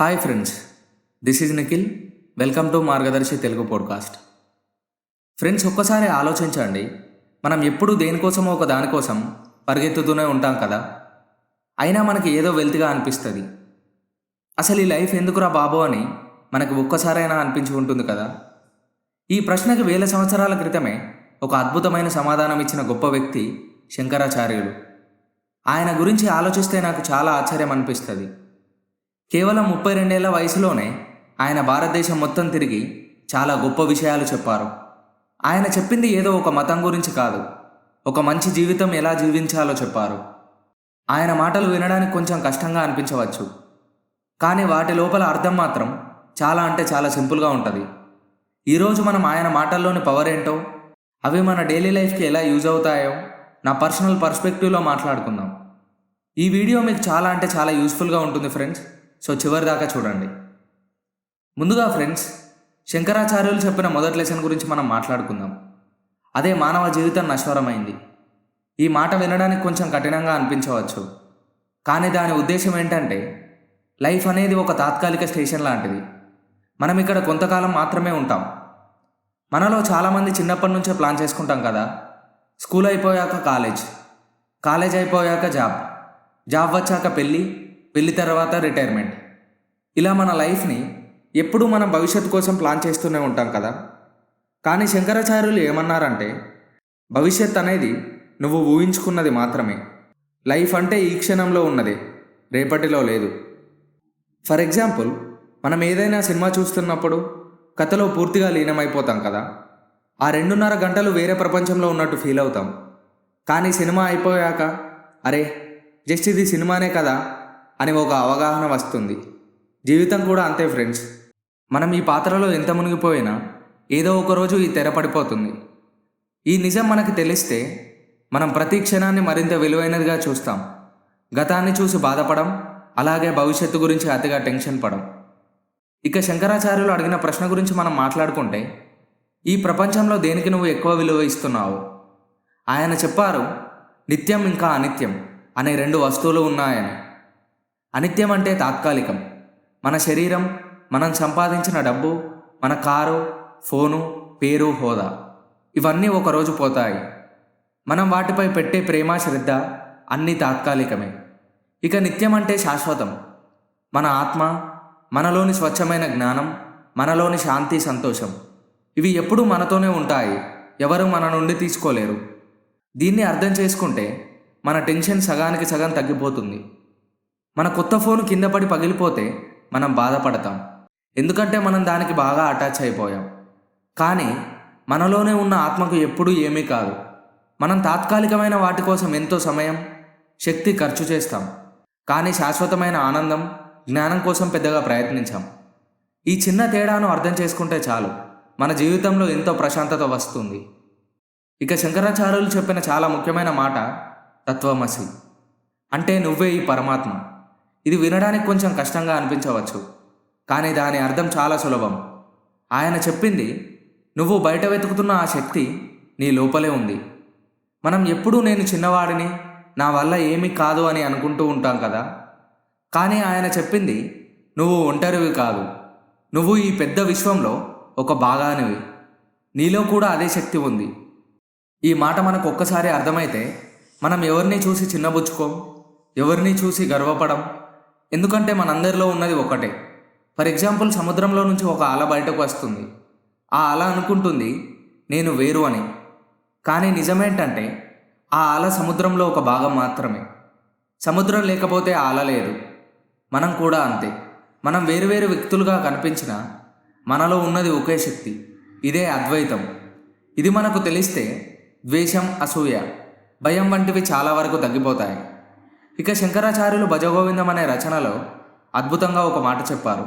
Hi friends this is Nikhil. Welcome to Margadarsi Telugu podcast. Friends ఒక్కసారి ఆలోచించండి. మనం ఎప్పుడు దేనికోసమో ఒక దానికోసం పరిగెత్తుతూనే ఉంటాం కదా. అయినా మనకి ఏదో వెల్త్గా అనిపిస్తుంది. అసలు ఈ లైఫ్ ఎందుకురా బాబు అని మనకు ఒక్కసారైనా అనిపించి ఉంటుంది కదా. ఈ ప్రశ్నకి వేల సంవత్సరాల క్రితమే ఒక అద్భుతమైన సమాధానం ఇచ్చిన గొప్ప వ్యక్తి శంకరాచార్యులు. ఆయన గురించి ఆలోచిస్తే నాకు చాలా ఆశ్చర్యం అనిపిస్తుంది. కేవలం ముప్పై రెండేళ్ళ వయసులోనే ఆయన భారతదేశం మొత్తం తిరిగి చాలా గొప్ప విషయాలు చెప్పారు. ఆయన చెప్పింది ఏదో ఒక మతం గురించి కాదు. ఒక మంచి జీవితం ఎలా జీవించాలో చెప్పారు. ఆయన మాటలు వినడానికి కొంచెం కష్టంగా అనిపించవచ్చు. కానీ వాటి లోపల అర్థం మాత్రం చాలా అంటే చాలా సింపుల్గా ఉంటుంది. ఈరోజు మనం ఆయన మాటల్లోని పవర్ ఏంటో అవి మన డైలీ లైఫ్కి ఎలా యూజ్ అవుతాయో నా పర్సనల్ పర్స్పెక్టివ్లో మాట్లాడుకుందాం. ఈ వీడియో మీకు చాలా అంటే చాలా యూస్ఫుల్గా ఉంటుంది ఫ్రెండ్స్ సో చివరి దాకా చూడండి. ముందుగా ఫ్రెండ్స్ శంకరాచార్యులు చెప్పిన మొదటి లెసన్ గురించి మనం మాట్లాడుకుందాం. అదే మానవ జీవితం నశ్వరమైంది. ఈ మాట వినడానికి కొంచెం కఠినంగా అనిపించవచ్చు. కానీ దాని ఉద్దేశం ఏంటంటే లైఫ్ అనేది ఒక తాత్కాలిక స్టేషన్ లాంటిది. మనం ఇక్కడ కొంతకాలం మాత్రమే ఉంటాం. మనలో చాలామంది చిన్నప్పటి నుంచే ప్లాన్ చేసుకుంటాం కదా. స్కూల్ అయిపోయాక కాలేజ్. కాలేజ్ అయిపోయాక జాబ్. జాబ్ వచ్చాక పెళ్ళి. పెళ్ళి తర్వాత రిటైర్మెంట్. ఇలా మన లైఫ్ని ఎప్పుడూ మనం భవిష్యత్తు కోసం ప్లాన్ చేస్తూనే ఉంటాం కదా. కానీ శంకరాచార్యులు ఏమన్నారంటే భవిష్యత్ అనేది నువ్వు ఊహించుకున్నది మాత్రమే. లైఫ్ అంటే ఈ క్షణంలో ఉన్నదే రేపటిలో లేదు. ఫర్ ఎగ్జాంపుల్ మనం ఏదైనా సినిమా చూస్తున్నప్పుడు కథలో పూర్తిగా లీనమైపోతాం కదా. ఆ రెండున్నర గంటలు వేరే ప్రపంచంలో ఉన్నట్టు ఫీల్ అవుతాం. కానీ సినిమా అయిపోయాక అరే జస్ట్ ఇది సినిమానే కదా అని ఒక అవగాహన వస్తుంది. జీవితం కూడా అంతే ఫ్రెండ్స్. మనం ఈ పాత్రలో ఎంత మునిగిపోయినా ఏదో ఒక రోజు ఈ తెర పడిపోతుంది. ఈ నిజం మనకు తెలిస్తే మనం ప్రతి క్షణాన్ని మరింత విలువైనదిగా చూస్తాం. గతాన్ని చూసి బాధపడం అలాగే భవిష్యత్తు గురించి అతిగా టెన్షన్ పడం. ఇక శంకరాచార్యులు అడిగిన ప్రశ్న గురించి మనం మాట్లాడుకుంటే ఈ ప్రపంచంలో దేనికి నువ్వు ఎక్కువ విలువ ఇస్తున్నావు? ఆయన చెప్పారు నిత్యం ఇంకా అనిత్యం అనే రెండు వస్తువులు ఉన్నాయని. అనిత్యం అంటే తాత్కాలికం. మన శరీరం మనం సంపాదించిన డబ్బు మన కారు ఫోను పేరు హోదా. ఇవన్నీ ఒకరోజు పోతాయి. మనం వాటిపై పెట్టే ప్రేమ శ్రద్ధ అన్నీ తాత్కాలికమే. ఇక నిత్యం అంటే శాశ్వతం. మన ఆత్మ మనలోని స్వచ్ఛమైన జ్ఞానం మనలోని శాంతి సంతోషం. ఇవి ఎప్పుడూ మనతోనే ఉంటాయి. ఎవరు మన నుండి తీసుకోలేరు. దీన్ని అర్థం చేసుకుంటే మన టెన్షన్ సగానికి సగం తగ్గిపోతుంది. మన కొత్త ఫోన్ కింద పడి పగిలిపోతే మనం బాధపడతాం. ఎందుకంటే మనం దానికి బాగా అటాచ్ అయిపోయాం. కానీ మనలోనే ఉన్న ఆత్మకు ఎప్పుడూ ఏమీ కాదు. మనం తాత్కాలికమైన వాటి కోసం ఎంతో సమయం శక్తి ఖర్చు చేస్తాం. కానీ శాశ్వతమైన ఆనందం జ్ఞానం కోసం పెద్దగా ప్రయత్నించాం. ఈ చిన్న తేడాను అర్థం చేసుకుంటే చాలు. మన జీవితంలో ఎంతో ప్రశాంతత వస్తుంది. ఇక శంకరాచార్యులు చెప్పిన చాలా ముఖ్యమైన మాట తత్వమసి. అంటే నువ్వే ఈ పరమాత్మ. ఇది వినడానికి కొంచెం కష్టంగా అనిపించవచ్చు కానీ దాని అర్థం చాలా సులభం. ఆయన చెప్పింది నువ్వు బయట వెతుకుతున్న ఆ శక్తి నీ లోపలే ఉంది. మనం ఎప్పుడూ నేను చిన్నవాడిని నా వల్ల ఏమీ కాదు అని అనుకుంటూ ఉంటాం కదా? కానీ ఆయన చెప్పింది నువ్వు ఒంటరివి కాదు. నువ్వు ఈ పెద్ద విశ్వంలో ఒక భాగానివి. నీలో కూడా అదే శక్తి ఉంది. ఈ మాట మనకు ఒక్కసారి అర్థమైతే మనం ఎవరిని చూసి చిన్నబుచ్చుకోం ఎవరిని చూసి గర్వపడం ఎందుకంటే మనందరిలో ఉన్నది ఒకటే. ఫర్ ఎగ్జాంపుల్ సముద్రంలో నుంచి ఒక అల బయటకు వస్తుంది. ఆ అల అనుకుంటుంది నేను వేరు అని. కానీ నిజమేంటంటే ఆ అల సముద్రంలో ఒక భాగం మాత్రమే. సముద్రం లేకపోతే ఆ అల లేదు. మనం కూడా అంతే. మనం వేరువేరు వ్యక్తులుగా కనిపించిన మనలో ఉన్నది ఒకే శక్తి ఇదే అద్వైతం. ఇది మనకు తెలిస్తే ద్వేషం అసూయ భయం వంటివి చాలా వరకు తగ్గిపోతాయి. ఇక శంకరాచార్యులు భజగోవిందం అనే రచనలో అద్భుతంగా ఒక మాట చెప్పారు.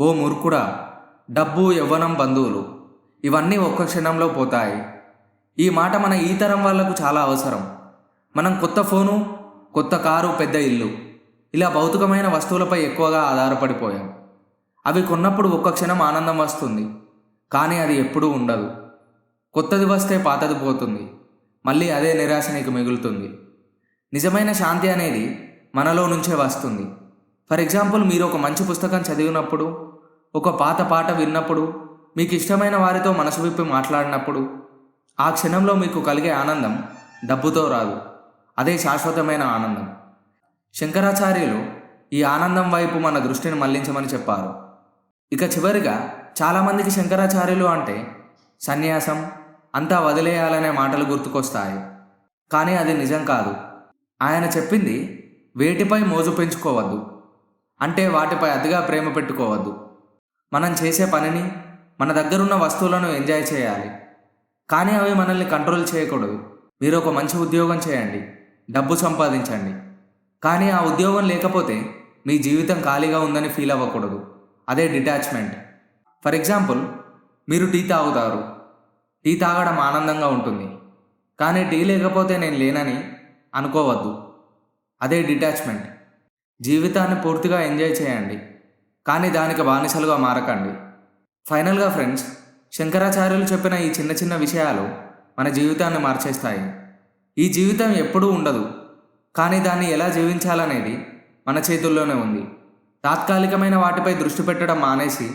ఓ మూర్ఖుడా డబ్బు యవ్వనం బంధువులు ఇవన్నీ ఒక్క క్షణంలో పోతాయి. ఈ మాట మన ఈ తరం వాళ్ళకు చాలా అవసరం. మనం కొత్త ఫోను కొత్త కారు పెద్ద ఇల్లు ఇలా భౌతికమైన వస్తువులపై ఎక్కువగా ఆధారపడిపోయాం. అవి కొన్నప్పుడు ఒక్క క్షణం ఆనందం వస్తుంది కానీ అది ఎప్పుడూ ఉండదు. కొత్తది వస్తే పాతది పోతుంది మళ్ళీ అదే నిరాశ నీకు మిగులుతుంది. నిజమైన శాంతి అనేది మనలో నుంచే వస్తుంది. ఫర్ ఎగ్జాంపుల్ మీరు ఒక మంచి పుస్తకం చదివినప్పుడు ఒక పాత పాట విన్నప్పుడు మీకు ఇష్టమైన వారితో మనసు విప్పి మాట్లాడినప్పుడు ఆ క్షణంలో మీకు కలిగే ఆనందం డబ్బుతో రాదు. అదే శాశ్వతమైన ఆనందం. శంకరాచార్యులు ఈ ఆనందం వైపు మన దృష్టిని మళ్ళించమని చెప్పారు. ఇక చివరిగా చాలామందికి శంకరాచార్యులు అంటే సన్యాసం అంతా వదిలేయాలనే మాటలు గుర్తుకొస్తాయి. కానీ అది నిజం కాదు. ఆయన చెప్పింది వేటిపై మోజు పెంచుకోవద్దు. అంటే వాటిపై అతిగా ప్రేమ పెట్టుకోవద్దు. మనం చేసే పనిని మన దగ్గరున్న వస్తువులను ఎంజాయ్ చేయాలి. కానీ అవి మనల్ని కంట్రోల్ చేయకూడదు. మీరు ఒక మంచి ఉద్యోగం చేయండి. డబ్బు సంపాదించండి. కానీ ఆ ఉద్యోగం లేకపోతే మీ జీవితం ఖాళీగా ఉందని ఫీల్ అవ్వకూడదు. అదే డిటాచ్మెంట్. ఫర్ ఎగ్జాంపుల్ మీరు టీ తాగుతారు. టీ తాగడం ఆనందంగా ఉంటుంది. కానీ టీ లేకపోతే నేను లేనని అనుకోవద్దు. అదే డిటాచ్మెంట్. జీవితాన్ని పూర్తిగా ఎంజాయ్ చేయండి. కానీ దానికి బానిసలుగా మారకండి. ఫైనల్గా ఫ్రెండ్స్ శంకరాచార్యులు చెప్పిన ఈ చిన్న చిన్న విషయాలు మన జీవితాన్ని మార్చేస్తాయి. ఈ జీవితం ఎప్పుడూ ఉండదు. కానీ దాన్ని ఎలా జీవించాలనేది మన చేతుల్లోనే ఉంది. తాత్కాలికమైన వాటిపై దృష్టి పెట్టడం మానేసి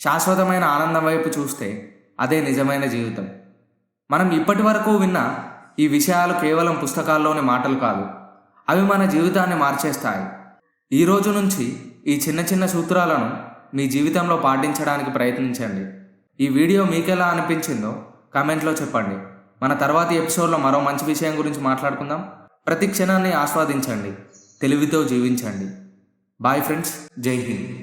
శాశ్వతమైన ఆనందం వైపు చూస్తే అదే నిజమైన జీవితం. మనం ఇప్పటి వరకు విన్న ఈ విషయాలు కేవలం పుస్తకాల్లోని మాటలు కాదు అవి మన జీవితాన్ని మార్చేస్తాయి. ఈ రోజు నుంచి ఈ చిన్న చిన్న సూత్రాలను మీ జీవితంలో పాటించడానికి ప్రయత్నించండి. ఈ వీడియో మీకెలా అనిపించిందో కామెంట్లో చెప్పండి. మన తర్వాతి ఎపిసోడ్లో మరో మంచి విషయం గురించి మాట్లాడుకుందాం. ప్రతి క్షణాన్ని ఆస్వాదించండి. తెలివితో జీవించండి. బాయ్ ఫ్రెండ్స్ జై హింద్